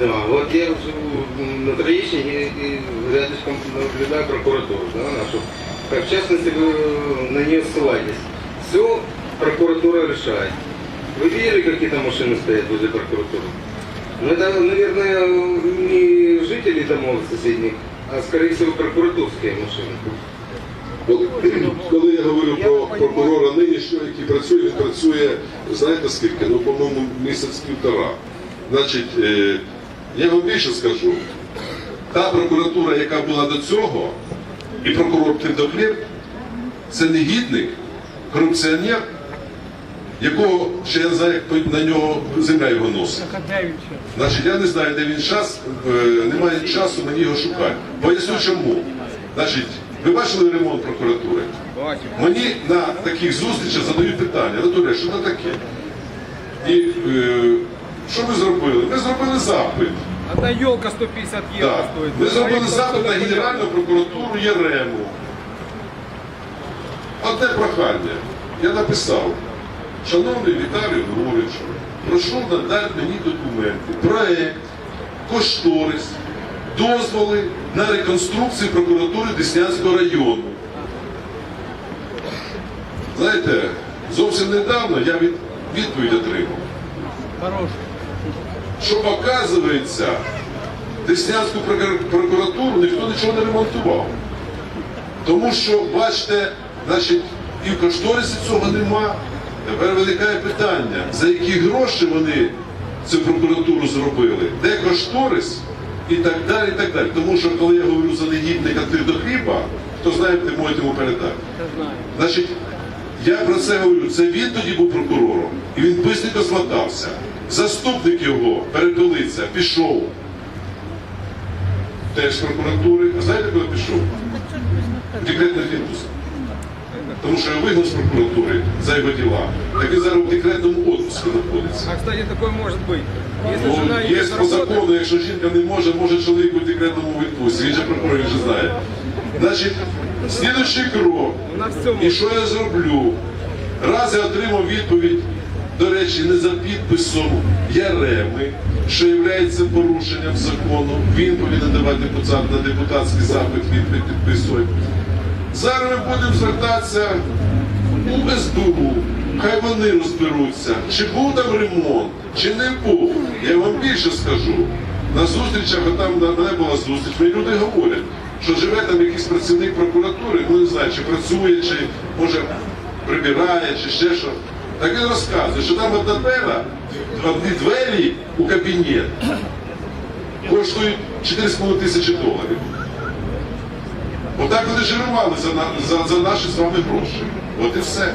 Да, вот я живу на Троещине и, и рядышком наблюдаю прокуратуру, да, нашу. Как в частности вы на нее ссылаетесь. Все прокуратура решает. Вы видели, какие там машины стоят возле прокуратуры? Ну это, наверное, не жители домов соседних, а скорее всего прокуратурские машины. Коли, коли я говорю про прокурора нинішнього, який працює, він працює, знаєте скільки? Ну, по-моєму, місяць півтора. Значить, е, я вам більше скажу, та прокуратура, яка була до цього, і прокурор Твердохліб, це негідник, корупціонер, якого ще я знаю, як на нього земля його носить. Значить, я не знаю, де він час, е, немає часу мені його шукати. Поясню чому. Значить, ви бачили ремонт прокуратури? Мені на таких зустрічах задають питання, Анатолій, що це таке? І е, що ви зробили? Ми зробили запит. Одна елка 150 евро Так. стоит. Ми зробили запит на Генеральну прокуратуру Єрему. Одне прохання. Я написав, шановний Віталій Григорович, прошу надати мені документи, проект, кошторис, дозволи на реконструкцію прокуратури Деснянського району. Знаєте, зовсім недавно я від, відповідь отримав Хороший. Що оказується, Деснянську прокуратуру ніхто нічого не ремонтував. Тому що, бачите, значить, і в кошторисі цього нема. Тепер виникає питання, за які гроші вони цю прокуратуру зробили, де кошторис і так далі. і так далі. Тому що коли я говорю за негідника до хліба, хто знає, ти можете йому передати. Я. Значить, я про це говорю. Це він тоді був прокурором, і він бистренько смотався. Заступник його, перепилиця, пішов теж з прокуратури. А знаєте, коли пішов? Декретний відпуск. Тому що вигнав з прокуратури за його діла. Так він зараз в декретному відпуску знаходиться. А, кстати, такое может быть. Если Ну, жена є по закону, якщо жінка не може, може чоловік у декретному відпустці. Він же прокурор, він же знає. Значить, слідуючий крок. І що я зроблю? Раз я отримав відповідь, до речі, не за підписом Яреми, що є порушенням закону, він повинен давати на депутатський запит, відповідь підписує. Зараз ми будемо звертатися у СБУ, хай вони розберуться, чи був там ремонт, чи не був. Я вам більше скажу. На зустрічах, а там мене була зустріч, мені люди говорять, що живе там якийсь працівник прокуратури, ну не знаю, чи працює, чи може прибирає, чи ще що. Так він розказує, що там одна двера, одні двері у кабінет коштують 4,5 тисячі доларів. Отак вони жирували за, за, за наші з вами гроші. От і все.